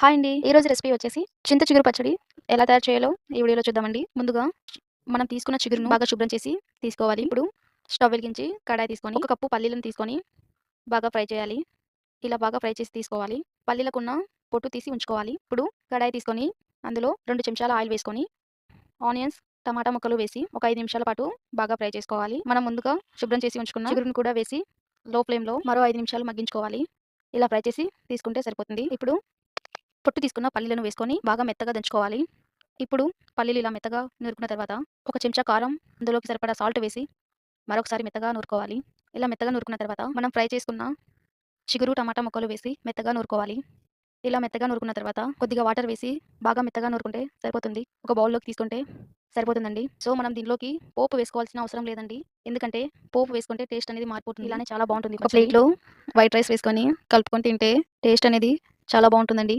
Hi అండి. ఈరోజు recipe వచ్చేసి చింత చిగురు పచ్చడి. ఎలా తయారు చేయాలో ఈ వీడియోలో చూద్దామండి. ముందుగా మనం తీసుకున్న చిగురును బాగా శుభ్రం చేసి తీసుకోవాలి. ఇప్పుడు స్టవ్ వెలిగించి కడాయి తీసుకొని ఒక కప్పు పల్లీలను తీసుకొని బాగా ఫ్రై చేయాలి. ఇలా బాగా ఫ్రై చేసి తీసుకోవాలి. పల్లీలకున్న పొట్టు తీసి ఉంచుకోవాలి. ఇప్పుడు కడాయి తీసుకొని అందులో రెండు చెంచాల ఆయిల్ వేసుకొని ఆనియన్స్ టమాటా ముక్కలు వేసి ఒక ఐదు నిమిషాల పాటు బాగా ఫ్రై చేసుకోవాలి. మనం ముందుగా శుభ్రం చేసి ఉంచుకున్న చిగురును కూడా వేసి లో ఫ్లేమ్లో మరో ఐదు నిమిషాలు మగ్గించుకోవాలి. ఇలా ఫ్రై చేసి తీసుకుంటే సరిపోతుంది. ఇప్పుడు పొట్టు తీసుకున్న పల్లీలను వేసుకొని బాగా మెత్తగా దంచుకోవాలి. ఇప్పుడు పల్లీలు ఇలా మెత్తగా నూరుకున్న తర్వాత ఒక చెంచా కారం అందులోకి సరిపడా సాల్ట్ వేసి మరొకసారి మెత్తగా నూరుకోవాలి. ఇలా మెత్తగా నూరుకున్న తర్వాత మనం ఫ్రై చేసుకున్న చిగురు టమాటా ముక్కలు వేసి మెత్తగా నూరుకోవాలి. ఇలా మెత్తగా నూరుకున్న తర్వాత కొద్దిగా వాటర్ వేసి బాగా మెత్తగా నూరుకుంటే సరిపోతుంది. ఒక బౌల్లోకి తీసుకుంటే సరిపోతుందండి. సో మనం దీనిలోకి పోపు వేసుకోవాల్సిన అవసరం లేదండి. ఎందుకంటే పోపు వేసుకుంటే టేస్ట్ అనేది మారిపోతుంది. ఇలానే చాలా బాగుంటుంది ఒక ప్లేట్లో వైట్ రైస్ వేసుకొని కలుపుకొని తింటే టేస్ట్ అనేది చాలా బాగుంటుందండి.